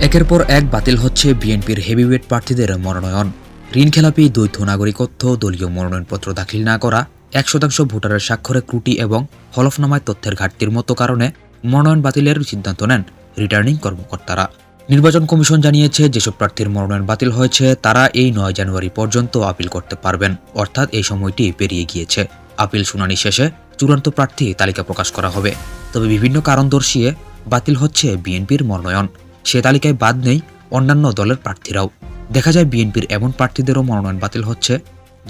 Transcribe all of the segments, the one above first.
একের পর এক বাতিল হচ্ছে বিএনপির হেভিওয়েট প্রার্থীদের মনোনয়ন। ঋণখেলাপি দ্বৈত নাগরিকত্ব, দলীয় মনোনয়নপত্র দাখিল না করা, এক শতাংশ ভোটারের স্বাক্ষরে ত্রুটি এবং হলফনামায় তথ্যের ঘাটতির মতো কারণে মনোনয়ন বাতিলের সিদ্ধান্ত নেন রিটার্নিং কর্মকর্তারা। নির্বাচন কমিশন জানিয়েছে, যেসব প্রার্থীর মনোনয়ন বাতিল হয়েছে, তারা এই নয় জানুয়ারি পর্যন্ত আপিল করতে পারবেন। অর্থাৎ এই সময়টি পেরিয়ে গিয়েছে। আপিল শুনানি শেষে চূড়ান্ত প্রার্থী তালিকা প্রকাশ করা হবে। তবে বিভিন্ন কারণ দর্শিয়ে বাতিল হচ্ছে বিএনপির মনোনয়ন। সে তালিকায় বাদ নেই অন্যান্য দলের প্রার্থীরাও। দেখা যায় বিএনপির এমন প্রার্থীদেরও মনোনয়ন বাতিল হচ্ছে,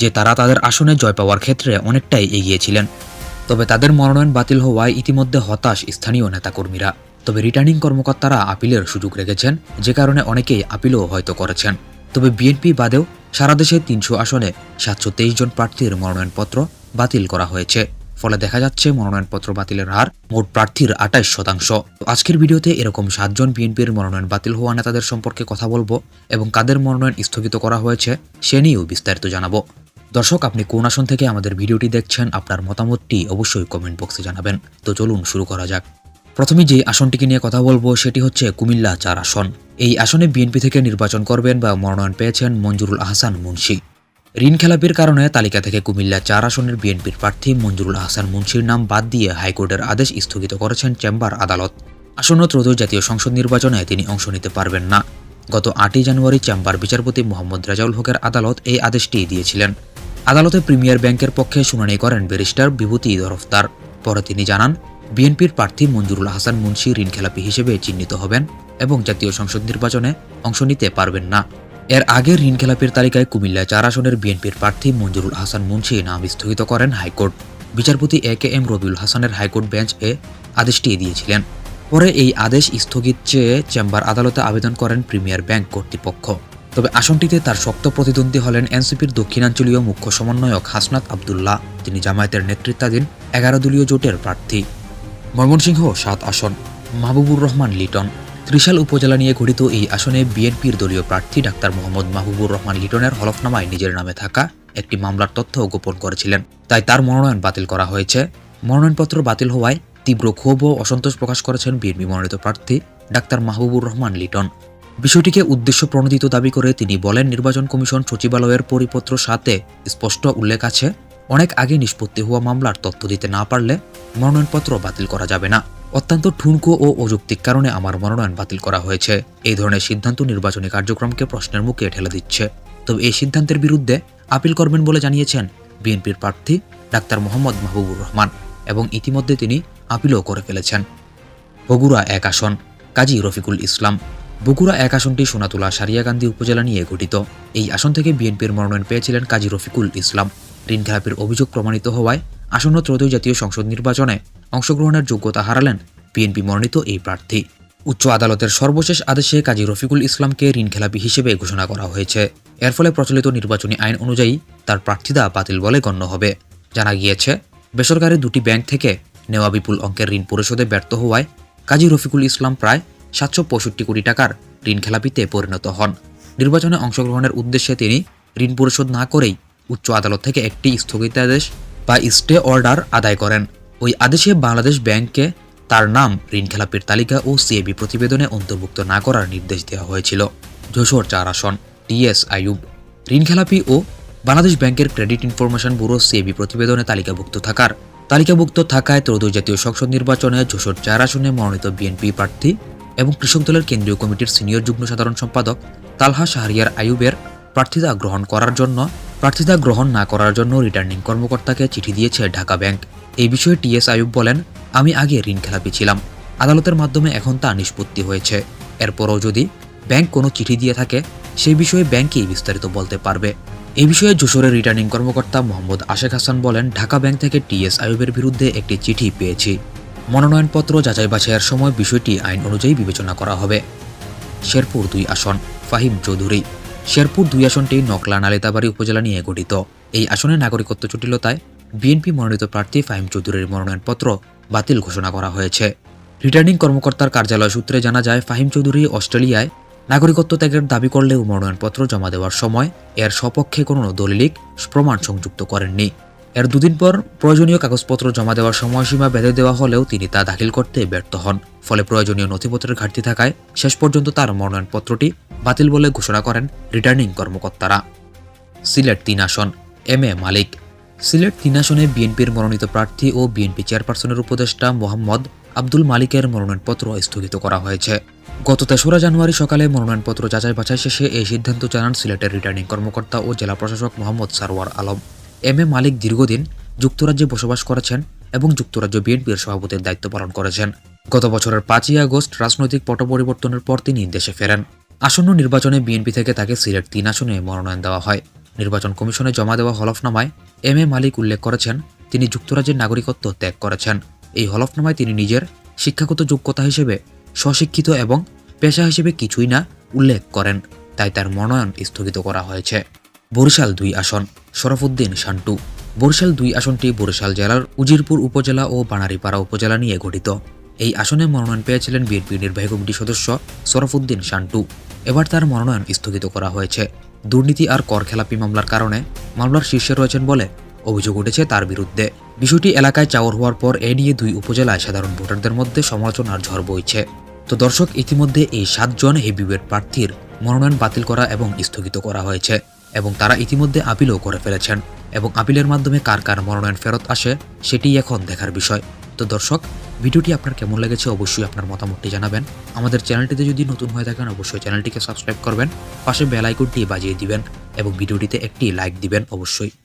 যে তারা তাদের আসনে জয় পাওয়ার ক্ষেত্রে অনেকটাই এগিয়েছিলেন তবে তাদের মনোনয়ন বাতিল হওয়ায় ইতিমধ্যে হতাশ স্থানীয় নেতাকর্মীরা। তবে রিটার্নিং কর্মকর্তারা আপিলের সুযোগ রেখেছেন, যে কারণে অনেকেই আপিলও হয়তো করেছেন। তবে বিএনপি বাদেও সারা দেশে তিনশো আসনে সাতশো তেইশ জন প্রার্থীর মনোনয়নপত্র বাতিল করা হয়েছে। ফলে দেখা যাচ্ছে মনোনয়নপত্র বাতিলের হার মোট প্রার্থীর আটাইশ শতাংশ। আজকের ভিডিওতে এরকম সাতজন বিএনপির মনোনয়ন বাতিল হওয়া নেতাদের সম্পর্কে কথা বলব এবং কাদের মনোনয়ন স্থগিত করা হয়েছে সে নিয়েও বিস্তারিত জানাব। দর্শক, আপনি কোন আসন থেকে আমাদের ভিডিওটি দেখছেন, আপনার মতামতটি অবশ্যই কমেন্ট বক্সে জানাবেন। তো চলুন শুরু করা যাক। প্রথমে যে আসনটিকে নিয়ে কথা বলব সেটি হচ্ছে কুমিল্লা চার আসন। এই আসনে বিএনপি থেকে নির্বাচন করবেন বা মনোনয়ন পেয়েছেন মঞ্জুরুল আহসান মুন্সি। ঋণ খেলাপির কারণে তালিকা থেকে কুমিল্লা চার আসনের বিএনপির প্রার্থী মঞ্জুরুল আহসান মুন্সির নাম বাদ দিয়ে হাইকোর্টের আদেশ স্থগিত করেছেন চেম্বার আদালত। আসন্ন ত্রয়োদশ জাতীয় সংসদ নির্বাচনে তিনি অংশ নিতে পারবেন না। গত আটই জানুয়ারি চেম্বার বিচারপতি মোহাম্মদ রাজাউল হকের আদালত এই আদেশটি দিয়েছিলেন। আদালতে প্রিমিয়ার ব্যাংকের পক্ষে শুনানি করেন ব্যারিস্টার বিভূতি দরফতার পরে তিনি জানান, বিএনপির প্রার্থী মঞ্জুরুল হাসান মুন্সি ঋণখেলাপি হিসেবে চিহ্নিত হবেন এবং জাতীয় সংসদ নির্বাচনে অংশ নিতে পারবেন না। এর আগে ঋণ খেলাপির তালিকায় কুমিল্লা চার আসনের বিএনপির প্রার্থী মঞ্জুরুল হাসান মুন্সি নাম স্থগিত করেন হাইকোর্ট। বিচারপতি এ কে এম রবিউল হাসানের হাইকোর্ট বেঞ্চ এ আদেশটি দিয়েছিলেন। পরে এই আদেশ স্থগিত চেয়ে চেম্বার আদালতে আবেদন করেন প্রিমিয়ার ব্যাংক কর্তৃপক্ষ। তবে আসনটিতে তার শক্ত প্রতিদ্বন্দ্বী হলেন এনসিপির দক্ষিণাঞ্চলীয় মুখ্য সমন্বয়ক হাসনাত আবদুল্লাহ, তিনি জামায়াতের নেতৃত্বাধীন এগারো দলীয় জোটের প্রার্থী। ময়মনসিংহ সাত আসন, মাহবুবুর রহমান লিটন। ত্রিশাল উপজেলা নিয়ে গঠিত এই আসনে বিএনপির দলীয় প্রার্থী ডাক্তার মোহাম্মদ মাহবুবুর রহমান লিটনের হলফনামায় নিজের নামে থাকা একটি মামলার তথ্য গোপন করেছিলেন। তাই তার মনোনয়ন বাতিল করা হয়েছে। মনোনয়নপত্র বাতিল হওয়ায় তীব্র ক্ষোভ ও অসন্তোষ প্রকাশ করেছেন বিএনপি মনোনীত প্রার্থী ডাক্তার মাহবুবুর রহমান লিটন। বিষয়টিকে উদ্দেশ্য প্রণোদিত দাবি করে তিনি বলেন, নির্বাচন কমিশন সচিবালয়ের পরিপত্র সাথে স্পষ্ট উল্লেখ আছে। অনেক আগে নিষ্পত্তি হওয়া মামলার তথ্য দিতে না পারলে মনোনয়নপত্র বাতিল করা যাবে না। অত্যন্ত ঠুনকো ও অযৌক্তিক কারণে আমার মনোনয়ন বাতিল করা হয়েছে। এই ধরনের সিদ্ধান্ত নির্বাচনী কার্যক্রমকে প্রশ্নের মুখে ঠেলে দিচ্ছে। তবে এই সিদ্ধান্তের বিরুদ্ধে আপিল করবেন বলে জানিয়েছেন বিএনপির প্রার্থী ডাক্তার মোহাম্মদ মাহবুবুর রহমান এবং ইতিমধ্যে তিনি আপিলও করে ফেলেছেন। বগুড়া এক আসন, কাজী রফিকুল ইসলাম। বগুড়া এক আসনটি সোনাতুলা সারিয়াকান্দি উপজেলা নিয়ে গঠিত। এই আসন থেকে বিএনপির মনোনয়ন পেয়েছিলেন কাজী রফিকুল ইসলাম। ঋণ খেলাপির অভিযোগ প্রমাণিত হওয়ায় আসন্ন ত্রয়োদশ জাতীয় সংসদ নির্বাচনে অংশগ্রহণের যোগ্যতা হারালেন বিএনপি মনোনীত এই প্রার্থী। উচ্চ আদালতের সর্বশেষ আদেশে কাজী রফিকুল ইসলামকে ঋণখেলাপি হিসেবে ঘোষণা করা হয়েছে। এর ফলে প্রচলিত নির্বাচনী আইন অনুযায়ী তার প্রার্থিতা বাতিল বলে গণ্য হবে। জানা গিয়েছে, বেসরকারি দুটি ব্যাংক থেকে নেওয়া বিপুল অঙ্কের ঋণ পরিশোধে ব্যর্থ হওয়ায় কাজী রফিকুল ইসলাম প্রায় সাতশো পঁয়ষট্টি কোটি টাকার ঋণ খেলাপিতে পরিণত হন। নির্বাচনে অংশগ্রহণের উদ্দেশ্যে তিনি ঋণ পরিশোধ না করেই উচ্চ আদালত থেকে একটি স্থগিতাদেশ বা স্টে অর্ডার আদায় করেন। ওই আদেশে বাংলাদেশ ব্যাংককে তার নাম, ঋণ খেলাপির তালিকা ও সিএবি প্রতিবেদনে অন্তর্ভুক্ত না করার নির্দেশ দেওয়া হয়েছিল। যশোর চার আসন, টিএস আইয়ুব। ঋণ খেলাপি ও বাংলাদেশ ব্যাংকের ক্রেডিট ইনফরমেশন ব্যুরো সিএবি প্রতিবেদনে তালিকাভুক্ত থাকার। তালিকাভুক্ত থাকায় ত্রয়োদশ জাতীয় সংসদ নির্বাচনে যশোর চার আসনে মনোনীত বিএনপি প্রার্থী এবং কৃষক দলের কেন্দ্রীয় কমিটির সিনিয়র যুগ্ম সাধারণ সম্পাদক তালহা শাহরিয়ার আইয়ুবের প্রার্থিতা গ্রহণ করার জন্য প্রার্থিতা গ্রহণ না করার জন্য রিটার্নিং কর্মকর্তাকে চিঠি দিয়েছে ঢাকা ব্যাংক। এই বিষয়ে টিএস আয়ুব বলেন, আমি আগে ঋণ খেলাপি ছিলাম। আদালতের মাধ্যমে এখন তা নিষ্পত্তি হয়েছে। এরপরও যদি ব্যাংক কোনো চিঠি দিয়ে থাকে সেই বিষয়ে ব্যাংকই বিস্তারিত বলতে পারবে। এ বিষয়ে যশোরের রিটার্নিং কর্মকর্তা মোহাম্মদ আশেখ হাসান বলেন, ঢাকা ব্যাংক থেকে টিএস আয়ুবের বিরুদ্ধে একটি চিঠি পেয়েছি। মনোনয়নপত্র যাচাই বাছাইয়ের সময় বিষয়টি আইন অনুযায়ী বিবেচনা করা হবে। শেরপুর দুই আসন, ফাহিম চৌধুরী। শেরপুর দুই আসনটি নকলা নালিতাবাড়ি উপজেলা নিয়ে গঠিত। এই আসনে নাগরিকত্ব জটিলতায় বিএনপি মনোনীত প্রার্থী ফাহিম চৌধুরীর মনোনয়নপত্র বাতিল ঘোষণা করা হয়েছে। রিটার্নিং কর্মকর্তার কার্যালয় সূত্রে জানা যায়, ফাহিম চৌধুরী অস্ট্রেলিয়ায় নাগরিকত্ব ত্যাগের দাবি করলেও মনোনয়নপত্র জমা দেওয়ার সময় এর সপক্ষে কোনো দলিলিক প্রমাণ সংযুক্ত করেননি। এর দুদিন পর প্রয়োজনীয় কাগজপত্র জমা দেওয়ার সময়সীমা বেঁধে দেওয়া হলেও তিনি তা দাখিল করতে ব্যর্থ হন। ফলে প্রয়োজনীয় নথিপত্রের ঘাটতি থাকায় শেষ পর্যন্ত তার মনোনয়নপত্রটি বাতিল বলে ঘোষণা করেন রিটার্নিং কর্মকর্তারা। সিলেট তিন আসন, এম এ মালিক। সিলেট তিন আসনে বিএনপির মনোনীত প্রার্থী ও বিএনপি চেয়ারপারসনের উপদেষ্টা মোহাম্মদ আব্দুল মালিকের মনোনয়নপত্র স্থগিত করা হয়েছে। গত তেসরা জানুয়ারি সকালে মনোনয়নপত্র যাচাই বাছাই শেষে এই সিদ্ধান্ত জানান সিলেটের রিটার্নিং কর্মকর্তা ও জেলা প্রশাসক মোহাম্মদ সারওয়ার আলম। এম এ মালিক দীর্ঘদিন যুক্তরাজ্যে বসবাস করেছেন এবং যুক্তরাজ্য বিএনপির সভাপতির দায়িত্ব পালন করেছেন। গত বছরের পাঁচই আগস্ট রাজনৈতিক পট পরিবর্তনের পর তিনি দেশে ফেরেন। আসন্ন নির্বাচনে বিএনপি থেকে তাকে সিলেট তিন আসনে মনোনয়ন দেওয়া হয়। নির্বাচন কমিশনে জমা দেওয়া হলফনামায় এম এ মালিক উল্লেখ করেছেন, তিনি যুক্তরাজ্যের নাগরিকত্ব ত্যাগ করেছেন। এই হলফনামায় তিনি নিজের শিক্ষাগত যোগ্যতা হিসেবে স্বশিক্ষিত এবং পেশা হিসেবে কিছুই না উল্লেখ করেন, তাই তার মনোনয়ন স্থগিত করা হয়েছে। বরিশাল দুই আসন। শরফুদ্দিন শান্টু। বরিশাল দুই আসনটি বরিশাল জেলার উজিরপুর উপজেলা ও বানারীপাড়া উপজেলা নিয়ে গঠিত। এই আসনে মনোনয়ন পেয়েছিলেন বিএনপি নির্বাহী কমিটি সদস্য শরফুদ্দিন শান্টু। এবার তার মনোনয়ন স্থগিত করা হয়েছে। দুর্নীতি আর কর খেলাপি মামলার কারণে মামলার শীর্ষে রয়েছেন বলে অভিযোগ উঠেছে তার বিরুদ্ধে। বিষয়টি এলাকায় চাওর হওয়ার পর এ নিয়ে দুই উপজেলায় সাধারণ ভোটারদের মধ্যে সমালোচনার ঝড় বইছে। তো দর্শক, ইতিমধ্যে এই সাতজন হেভিওয়েট প্রার্থীর মনোনয়ন বাতিল করা এবং স্থগিত করা হয়েছে। এবং তারা ইতিমধ্যে আপিলও করে ফেলেছেন। এবং আপিলের মাধ্যমে কার কার মনোনয়ন ফেরত আসে, সেটি এখন দেখার বিষয়। তো দর্শক, ভিডিওটি আপনার কেমন লেগেছে অবশ্যই আপনার মতামতটি জানাবেন। আমাদের চ্যানেলটিতে যদি নতুন হয়ে থাকেন, অবশ্যই চ্যানেলটিকে সাবস্ক্রাইব করবেন। পাশে বেল আইকনটি বাজিয়ে দিবেন এবং ভিডিওটিতে একটি লাইক দিবেন অবশ্যই।